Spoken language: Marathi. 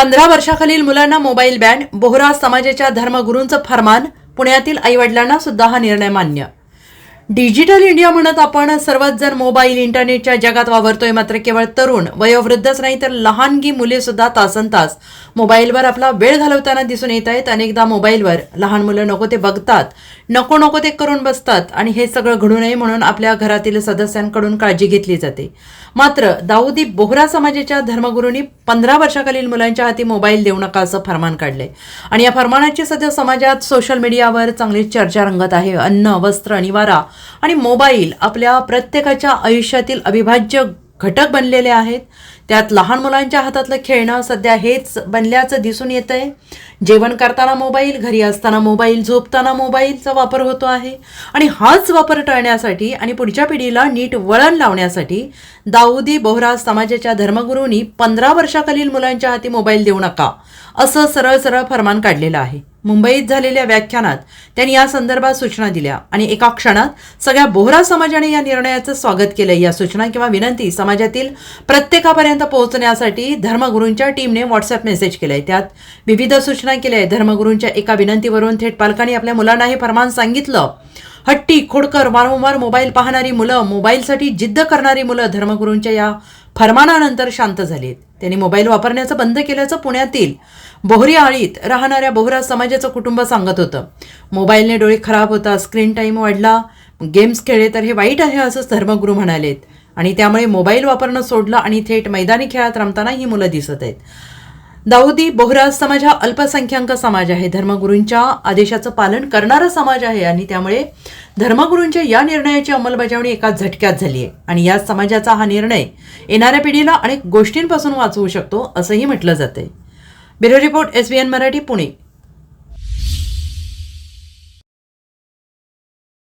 पंधरा वर्षाखालील मुलांना मोबाईल बॅन बोहरा समाजाच्या धर्मगुरूंचं फरमान पुण्यातील आईवडिलांना सुद्धा हा निर्णय मान्य. डिजिटल इंडिया म्हणत आपण सर्वच जण मोबाईल इंटरनेटच्या जगात वावरतोय. मात्र केवळ तरुण वयोवृद्धच नाही तर लहानगी मुले सुद्धा तासन तास मोबाईलवर आपला वेळ घालवताना दिसून येत आहेत. अनेकदा मोबाईलवर लहान मुलं नको ते बघतात नको नको ते करून बसतात आणि हे सगळं घडू नये म्हणून आपल्या घरातील सदस्यांकडून काळजी घेतली जाते. मात्र दाऊदी बोहरा समाजाच्या धर्मगुरूंनी पंधरा वर्षाखालील मुलांच्या हाती मोबाईल देऊ नका असं फरमान काढलंय. आणि या फरमानाची सध्या समाजात सोशल मीडियावर चांगली चर्चा रंगत आहे. अन्न वस्त्र निवारा आणि मोबाईल आपल्या प्रत्येकाच्या आयुष्यातील अविभाज्य घटक बनलेले आहेत. त्यात लहान मुलांच्या हातातलं खेळणं सध्या हेच बनल्याचं दिसून येतं आहे जेवण करताना मोबाईल घरी असताना मोबाईल झोपताना मोबाईलचा वापर होतो आहे. आणि हाच वापर टाळण्यासाठी आणि पुढच्या पिढीला नीट वळण लावण्यासाठी दाऊदी बोहरा समाजाच्या धर्मगुरूंनी पंधरा वर्षाखालील मुलांच्या हाती मोबाईल देऊ नका असं सरळ सरळ फरमान काढलेलं आहे. मुंबईत झालेल्या व्याख्यानात त्यांनी या संदर्भात सूचना दिल्या. आणि एका क्षणात सगळ्या बोहरा समाजाने या निर्णयाचं स्वागत केलं. या सूचना किंवा विनंती समाजातील प्रत्येकापर्यंत पोहोचण्यासाठी धर्मगुरूंच्या टीमने व्हॉट्सअप मेसेज केलाय. त्यात विविध सूचना केल्या आहेत. धर्मगुरूंच्या एका विनंतीवरून थेट पालकांनी आपल्या मुलांना हे फरमान सांगितलं. हट्टी खोडकर वारंवार मोबाईल पाहणारी मुलं मोबाईलसाठी जिद्द करणारी मुलं धर्मगुरूंच्या या फरमानानंतर शांत झालीत. त्यांनी मोबाईल वापरण्याचं बंद केल्याचं पुण्यातील बोहरी आळीत राहणाऱ्या बोहरा समाजाचं कुटुंब सांगत होतं. मोबाईलने डोळे खराब होता स्क्रीन टाईम वाढला गेम्स खेळले तर हे वाईट आहे असं धर्मगुरू म्हणालेत. आणि त्यामुळे मोबाईल वापरणं सोडलं आणि थेट मैदानी खेळात रमताना ही मुलं दिसत आहेत. दाऊदी बोहरा समाज हा अल्पसंख्याक समाज आहे. धर्मगुरूंच्या आदेशाचं पालन करणारा समाज आहे आणि त्यामुळे धर्मगुरूंच्या या निर्णयाची अंमलबजावणी एका झटक्यात झाली आहे आणि या समाजाचा हा निर्णय येणाऱ्या पिढीला अनेक गोष्टींपासून वाचवू शकतो असंही म्हटलं जातंय. Bureau report S Marathi Pune.